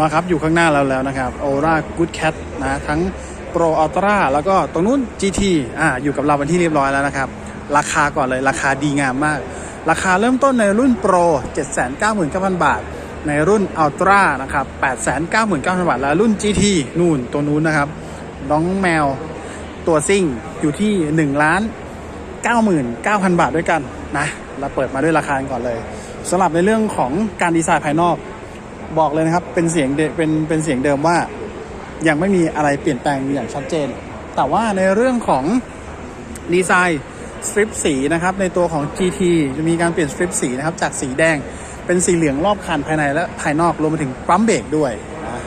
มาครับอยู่ข้างหน้าเราแล้วนะครับ Aura Good Cat นะทั้ง Pro Ultra แล้วก็ตรงนู้น GT อ่าอยู่กับเราเป็นที่เรียบร้อยแล้วนะครับ ราคาก่อนเลยราคาดีงามมาก ราคาเริ่มต้นในรุ่น Pro 799,000 บาท ในรุ่น Ultra นะครับ899,000 บาท และรุ่น GT นู่นตัวนู้นนะครับ น้องแมวตัวซิ่งอยู่ที่1ล้าน99,000 บาทด้วยกันนะเราเปิดมาด้วยราคาก่อนเลยสำหรับในเรื่องของการดีไซน์ภายนอก บอกเลยนะครับเป็นเสียงเดเป็นเป็นเสียงเดิมว่า ยังไม่มีอะไรเปลี่ยนแปลงอย่างชัดเจน แต่ว่าในเรื่องของดีไซน์สตริปสีนะครับในตัวของ GT จะมีการเปลี่ยนสตริปสีนะครับจากสีแดงเป็นสีเหลืองรอบคันภายในและภายนอกรวมไปถึงปั๊มเบรกด้วยนะ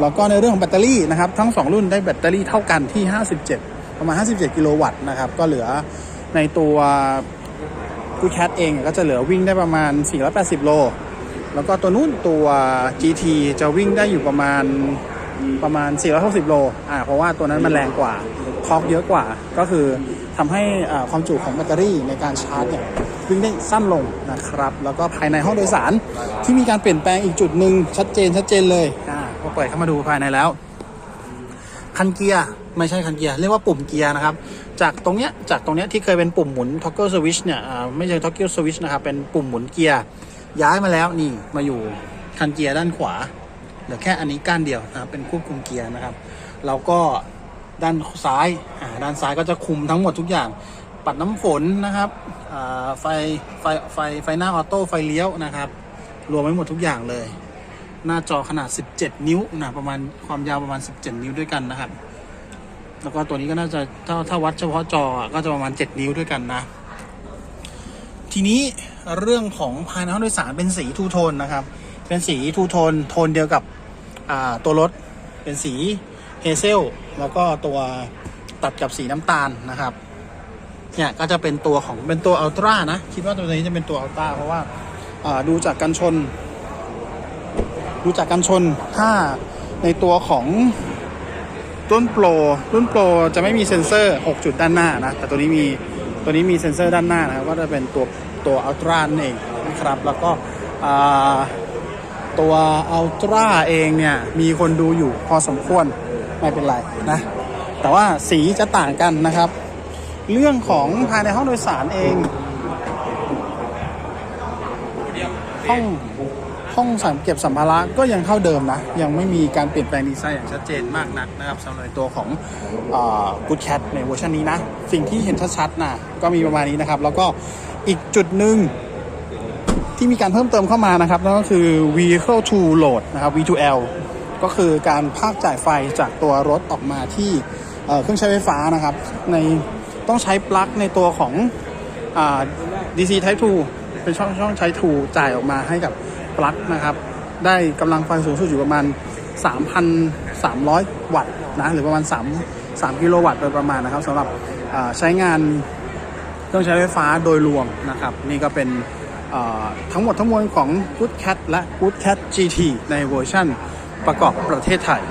แล้วก็ในเรื่องของแบตเตอรี่นะครับทั้ง 2 รุ่นได้แบตเตอรี่เท่ากันที่ 57 ประมาณ 57 กิโลวัตต์นะครับก็เหลือในตัวกูแคทเองก็จะเหลือวิ่งได้ประมาณ 480 โล แล้วก็ตัวนู้นตัว GT จะวิ่งได้อยู่ประมาณประมาณ 460 โล อ่า เพราะว่าตัวนั้นมันแรงกว่าทอกเยอะกว่า ก็คือทำให้อ่าความจุของแบตเตอรี่ในการชาร์จเนี่ยวิ่งได้สั้นลงนะครับ แล้วก็ภายในห้องโดยสารที่มีการเปลี่ยนแปลงอีกจุดหนึ่งชัดเจนชัดเจนเลย อ่า พอเปิดเข้ามาดูภายในแล้ว คันเกียร์ไม่ใช่คันเกียร์เรียกว่าปุ่มเกียร์นะครับ จากตรงเนี้ยจากตรงเนี้ยที่เคยเป็นปุ่มหมุน toggle switch เนี่ยอ่าไม่ใช่ toggle switch นะครับ เป็นปุ่มหมุนเกียร์ ย้ายมาแล้วนี่มาอยู่คันเกียร์ด้านขวาเหลือแค่อันนี้ก้านเดียวนะครับเป็นควบคุมเกียร์นะครับแล้วก็ด้านซ้ายอ่าด้านซ้ายก็จะคุมทั้งหมดทุกอย่าง ปัดน้ำฝนนะครับไฟไฟไฟไฟหน้าออโต้ไฟเลี้ยวนะครับ รวมไว้หมดทุกอย่างเลย หน้าจอขนาด 17 นิ้วนะประมาณความยาวประมาณ 17 นิ้วด้วยกันนะครับ แล้วก็ตัวนี้ก็น่าจะถ้าถ้าวัดเฉพาะจออะก็จะประมาณ 7 นิ้วด้วยกันนะ ทีนี้เรื่องของภายในห้องโดยสารเป็นสีทูโทนนะครับ เป็นสีทูโทนโทนเดียวกับตัวรถเป็นสีเฮเซลแล้วก็ตัวตัดกับสีน้ำตาลนะครับเนี่ยก็จะเป็นตัวของเป็นตัวอัลตร้านะ คิดว่าตัวนี้จะเป็นตัวอัลตร้าเพราะว่าอ่าดูจากกันชน ดูจากกันชนถ้าในตัวของรุ่นโปรรุ่นโปรจะไม่มีเซ็นเซอร์ 6 จุดด้านหน้านะ แต่ตัวนี้มี ตัวนี้มีเซ็นเซอร์ด้านหน้านะครับก็จะเป็นตัวตัวอัลตร้านเองนะครับ แล้วก็ตัวอัลตร้าเองเนี่ย มีคนดูอยู่พอสมควรไม่เป็นไรนะ แต่ว่าสีจะต่างกันนะครับ เรื่องของภายในห้องโดยสารเองห้อง ห้องสามเก็บสัมภาระก็ยังเท่าเดิมนะ ยังไม่มีการเปลี่ยนแปลงดีไซน์อย่างชัดเจนมากนักนะครับสำหรับตัวของกูดแคทในเวอร์ชันนี้นะ สิ่งที่เห็นชัดๆนะก็มีประมาณนี้นะครับ แล้วก็อีกจุดหนึ่งที่มีการเพิ่มเติมเข้ามานะครับนั่นก็คือ vehicle to load นะครับ V2L ก็คือการภาคจ่ายไฟจากตัวรถออกมาที่เครื่องใช้ไฟฟ้านะครับ ในต้องใช้ปลั๊กในตัวของอ DC Type 2เป็นช่องช่องใช้ 2 จ่ายออกมาให้กับ ปลั๊กนะครับ ได้กำลังไฟสูงสุดอยู่ประมาณ 3,300 วัตต์นะหรือประมาณ 3 3 กิโลวัตต์โดยประมาณนะครับสำหรับใช้งานเครื่องใช้ไฟฟ้าโดยรวมนะครับ นี่ก็เป็นทั้งหมดทั้งมวลของ Good Cat และ Good Cat GT ในเวอร์ชั่นประกอบประเทศไทย